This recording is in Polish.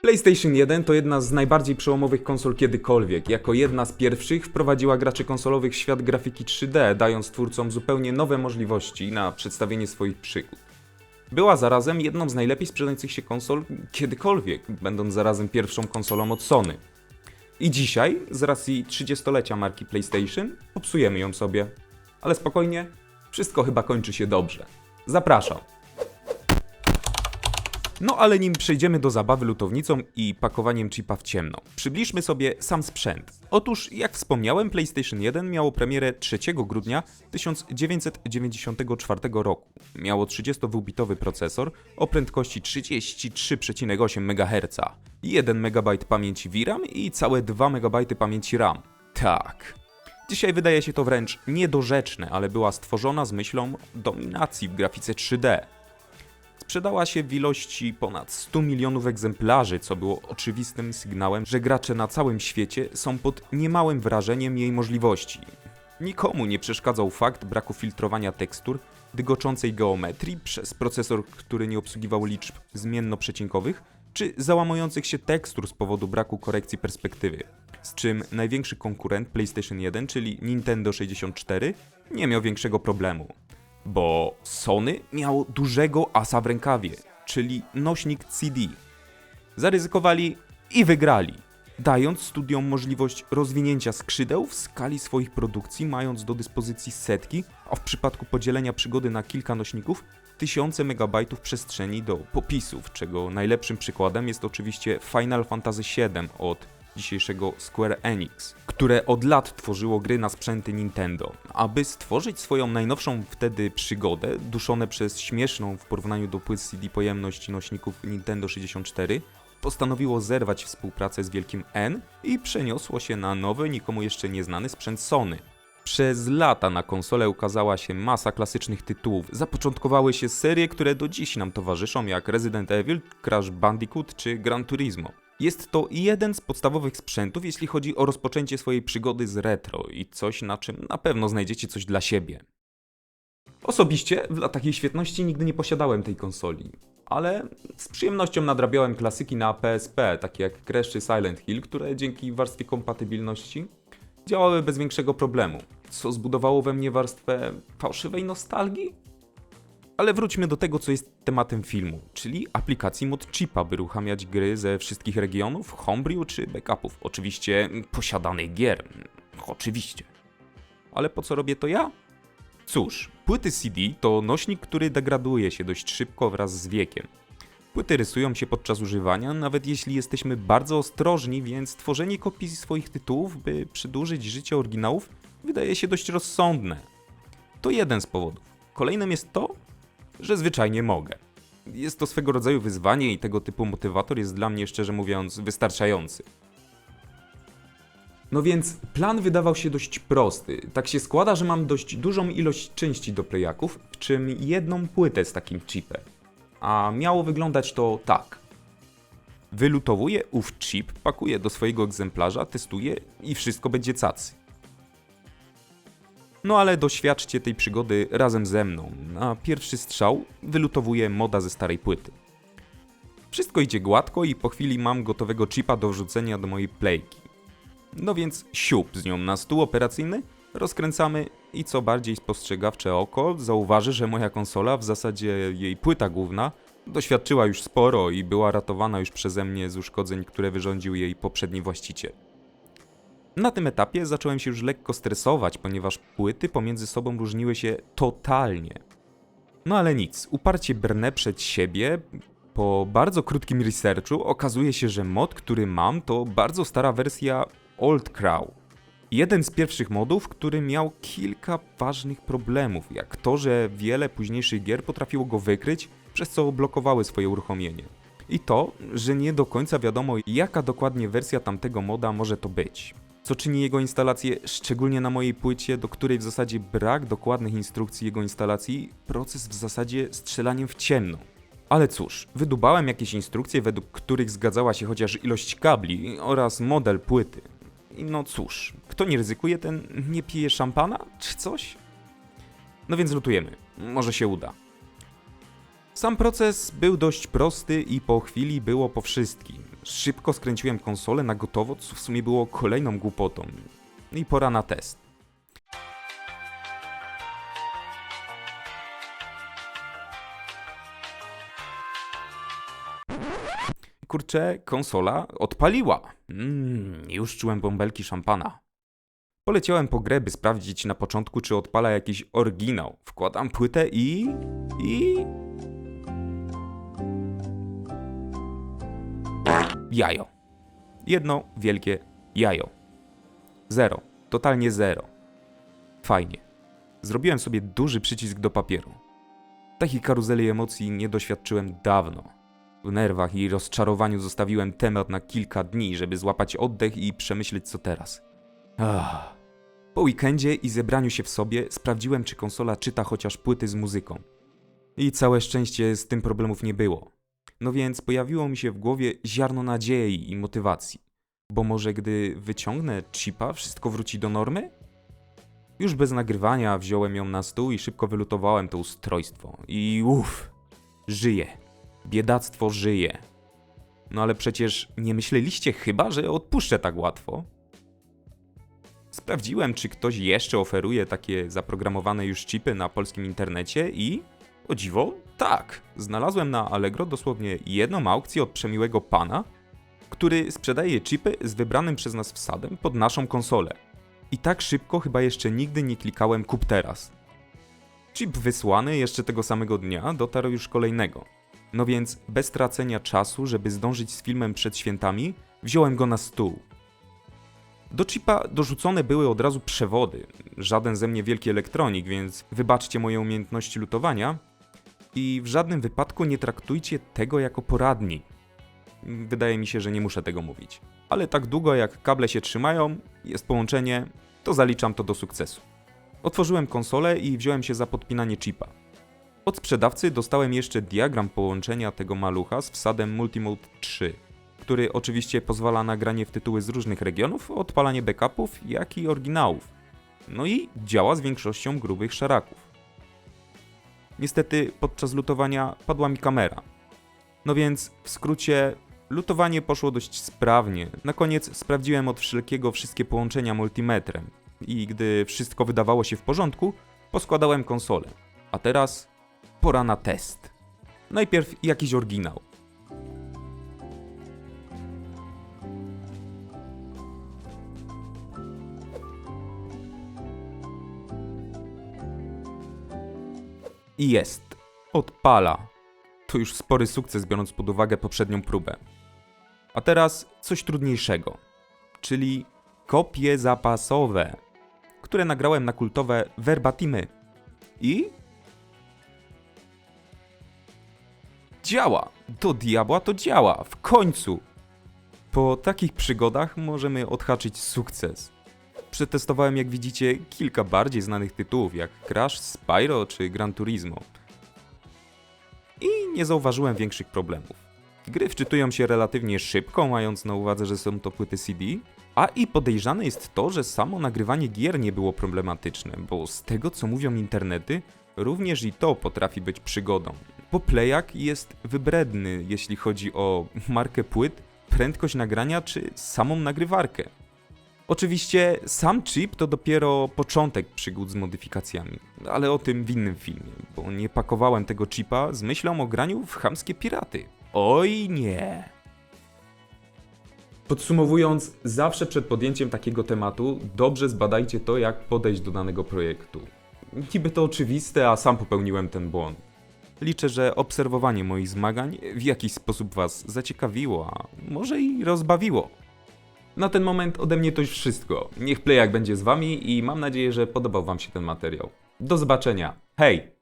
PlayStation 1 to jedna z najbardziej przełomowych konsol kiedykolwiek. Jako jedna z pierwszych wprowadziła graczy konsolowych w świat grafiki 3D, dając twórcom zupełnie nowe możliwości na przedstawienie swoich przygód. Była zarazem jedną z najlepiej sprzedających się konsol kiedykolwiek, będąc zarazem pierwszą konsolą od Sony. I dzisiaj, z racji 30-lecia marki PlayStation, popsujemy ją sobie. Ale spokojnie, wszystko chyba kończy się dobrze. Zapraszam. No ale nim przejdziemy do zabawy lutownicą i pakowaniem chipa w ciemno, przybliżmy sobie sam sprzęt. Otóż, jak wspomniałem, PlayStation 1 miało premierę 3 grudnia 1994 roku. Miało 32-bitowy procesor o prędkości 33,8 MHz, 1 MB pamięci VRAM i całe 2 MB pamięci RAM. Tak. Dzisiaj wydaje się to wręcz niedorzeczne, ale była stworzona z myślą dominacji w grafice 3D. Sprzedała się w ilości ponad 100 milionów egzemplarzy, co było oczywistym sygnałem, że gracze na całym świecie są pod niemałym wrażeniem jej możliwości. Nikomu nie przeszkadzał fakt braku filtrowania tekstur, dygoczącej geometrii przez procesor, który nie obsługiwał liczb zmiennoprzecinkowych, czy załamujących się tekstur z powodu braku korekcji perspektywy. Z czym największy konkurent PlayStation 1, czyli Nintendo 64, nie miał większego problemu bo Sony miało dużego asa w rękawie, czyli nośnik CD. Zaryzykowali i wygrali, dając studiom możliwość rozwinięcia skrzydeł w skali swoich produkcji, mając do dyspozycji setki, a w przypadku podzielenia przygody na kilka nośników, tysiące megabajtów przestrzeni do popisów, czego najlepszym przykładem jest oczywiście Final Fantasy VII od dzisiejszego Square Enix, które od lat tworzyło gry na sprzęty Nintendo. Aby stworzyć swoją najnowszą wtedy przygodę, duszone przez śmieszną w porównaniu do płyt CD pojemność nośników Nintendo 64, postanowiło zerwać współpracę z Wielkim N i przeniosło się na nowy, nikomu jeszcze nieznany sprzęt Sony. Przez lata na konsolę ukazała się masa klasycznych tytułów. Zapoczątkowały się serie, które do dziś nam towarzyszą, jak Resident Evil, Crash Bandicoot czy Gran Turismo. Jest to jeden z podstawowych sprzętów, jeśli chodzi o rozpoczęcie swojej przygody z retro i coś, na czym na pewno znajdziecie coś dla siebie. Osobiście w latach jej świetności nigdy nie posiadałem tej konsoli, ale z przyjemnością nadrabiałem klasyki na PSP, takie jak Crash czy Silent Hill, które dzięki warstwie kompatybilności działały bez większego problemu, co zbudowało we mnie warstwę fałszywej nostalgii? Ale wróćmy do tego, co jest tematem filmu, czyli aplikacji mod chipa, by uruchamiać gry ze wszystkich regionów, homebrew czy backupów. Oczywiście posiadanych gier. Oczywiście. Ale po co robię to ja? Cóż, płyty CD to nośnik, który degraduje się dość szybko wraz z wiekiem. Płyty rysują się podczas używania, nawet jeśli jesteśmy bardzo ostrożni, więc tworzenie kopii swoich tytułów, by przedłużyć życie oryginałów, wydaje się dość rozsądne. To jeden z powodów. Kolejnym jest to, że zwyczajnie mogę. Jest to swego rodzaju wyzwanie i tego typu motywator jest dla mnie, szczerze mówiąc, wystarczający. No więc plan wydawał się dość prosty. Tak się składa, że mam dość dużą ilość części do playaków, w czym jedną płytę z takim chipem. A miało wyglądać to tak. Wylutowuję ów chip, pakuję do swojego egzemplarza, testuję i wszystko będzie cacy. No ale doświadczcie tej przygody razem ze mną. Na pierwszy strzał wylutowuję moda ze starej płyty. Wszystko idzie gładko i po chwili mam gotowego chipa do wrzucenia do mojej playki. No więc siup z nią na stół operacyjny, rozkręcamy i co bardziej spostrzegawcze oko zauważy, że moja konsola, w zasadzie jej płyta główna, doświadczyła już sporo i była ratowana już przeze mnie z uszkodzeń, które wyrządził jej poprzedni właściciel. Na tym etapie zacząłem się już lekko stresować, ponieważ płyty pomiędzy sobą różniły się totalnie. No ale nic, uparcie brnę przed siebie. Po bardzo krótkim researchu okazuje się, że mod, który mam, to bardzo stara wersja Old Crow. Jeden z pierwszych modów, który miał kilka ważnych problemów, jak to, że wiele późniejszych gier potrafiło go wykryć, przez co blokowały swoje uruchomienie. I to, że nie do końca wiadomo, jaka dokładnie wersja tamtego moda może to być co czyni jego instalację, szczególnie na mojej płycie, do której w zasadzie brak dokładnych instrukcji jego instalacji, proces w zasadzie strzelaniem w ciemno. Ale cóż, wydubałem jakieś instrukcje, według których zgadzała się chociaż ilość kabli oraz model płyty. I no cóż, kto nie ryzykuje, ten nie pije szampana czy coś? No więc lutujemy, może się uda. Sam proces był dość prosty i po chwili było po wszystkim. Szybko skręciłem konsolę na gotowo, co w sumie było kolejną głupotą. I pora na test. Kurczę, konsola odpaliła. Mmm, już czułem bąbelki szampana. Poleciałem po grę, by sprawdzić na początku, czy odpala jakiś oryginał. Wkładam płytę i... i... Jajo. Jedno wielkie jajo. Zero. Totalnie zero. Fajnie. Zrobiłem sobie duży przycisk do papieru. Takiej karuzeli emocji nie doświadczyłem dawno. W nerwach i rozczarowaniu zostawiłem temat na kilka dni, żeby złapać oddech i przemyśleć co teraz. Ach. Po weekendzie i zebraniu się w sobie sprawdziłem, czy konsola czyta chociaż płyty z muzyką. I całe szczęście z tym problemów nie było. No więc pojawiło mi się w głowie ziarno nadziei i motywacji. Bo może gdy wyciągnę chipa, wszystko wróci do normy? Już bez nagrywania wziąłem ją na stół i szybko wylutowałem to ustrojstwo. I uff, żyje. Biedactwo żyje. No ale przecież nie myśleliście chyba, że odpuszczę tak łatwo? Sprawdziłem, czy ktoś jeszcze oferuje takie zaprogramowane już chipy na polskim internecie i o dziwo, tak. Znalazłem na Allegro dosłownie jedną aukcję od przemiłego pana, który sprzedaje chipy z wybranym przez nas wsadem pod naszą konsolę. I tak szybko chyba jeszcze nigdy nie klikałem kup teraz. Chip wysłany jeszcze tego samego dnia dotarł już kolejnego. No więc bez tracenia czasu, żeby zdążyć z filmem przed świętami, wziąłem go na stół. Do chipa dorzucone były od razu przewody. Żaden ze mnie wielki elektronik, więc wybaczcie moje umiejętności lutowania. I w żadnym wypadku nie traktujcie tego jako poradni. Wydaje mi się, że nie muszę tego mówić. Ale tak długo jak kable się trzymają, jest połączenie, to zaliczam to do sukcesu. Otworzyłem konsolę i wziąłem się za podpinanie chipa. Od sprzedawcy dostałem jeszcze diagram połączenia tego malucha z wsadem Multimode 3 który oczywiście pozwala na granie w tytuły z różnych regionów, odpalanie backupów, jak i oryginałów. No i działa z większością grubych szaraków. Niestety podczas lutowania padła mi kamera. No więc w skrócie lutowanie poszło dość sprawnie. Na koniec sprawdziłem od wszelkiego wszystkie połączenia multimetrem i gdy wszystko wydawało się w porządku, poskładałem konsolę. A teraz pora na test. Najpierw jakiś oryginał. I jest. Odpala. To już spory sukces, biorąc pod uwagę poprzednią próbę. A teraz coś trudniejszego, czyli kopie zapasowe, które nagrałem na kultowe verbatimy. I. Działa! Do diabła to działa! W końcu! Po takich przygodach możemy odhaczyć sukces. Przetestowałem, jak widzicie, kilka bardziej znanych tytułów, jak Crash, Spyro czy Gran Turismo. I nie zauważyłem większych problemów. Gry wczytują się relatywnie szybko, mając na uwadze, że są to płyty CD, a i podejrzane jest to, że samo nagrywanie gier nie było problematyczne, bo z tego co mówią internety, również i to potrafi być przygodą. Bo Playak jest wybredny, jeśli chodzi o markę płyt, prędkość nagrania czy samą nagrywarkę. Oczywiście sam chip to dopiero początek przygód z modyfikacjami, ale o tym w innym filmie, bo nie pakowałem tego chipa z myślą o graniu w chamskie piraty. Oj nie. Podsumowując, zawsze przed podjęciem takiego tematu dobrze zbadajcie to, jak podejść do danego projektu. Niby to oczywiste, a sam popełniłem ten błąd. Liczę, że obserwowanie moich zmagań w jakiś sposób Was zaciekawiło, a może i rozbawiło. Na ten moment ode mnie to już wszystko. Niech Playak będzie z Wami i mam nadzieję, że podobał Wam się ten materiał. Do zobaczenia. Hej!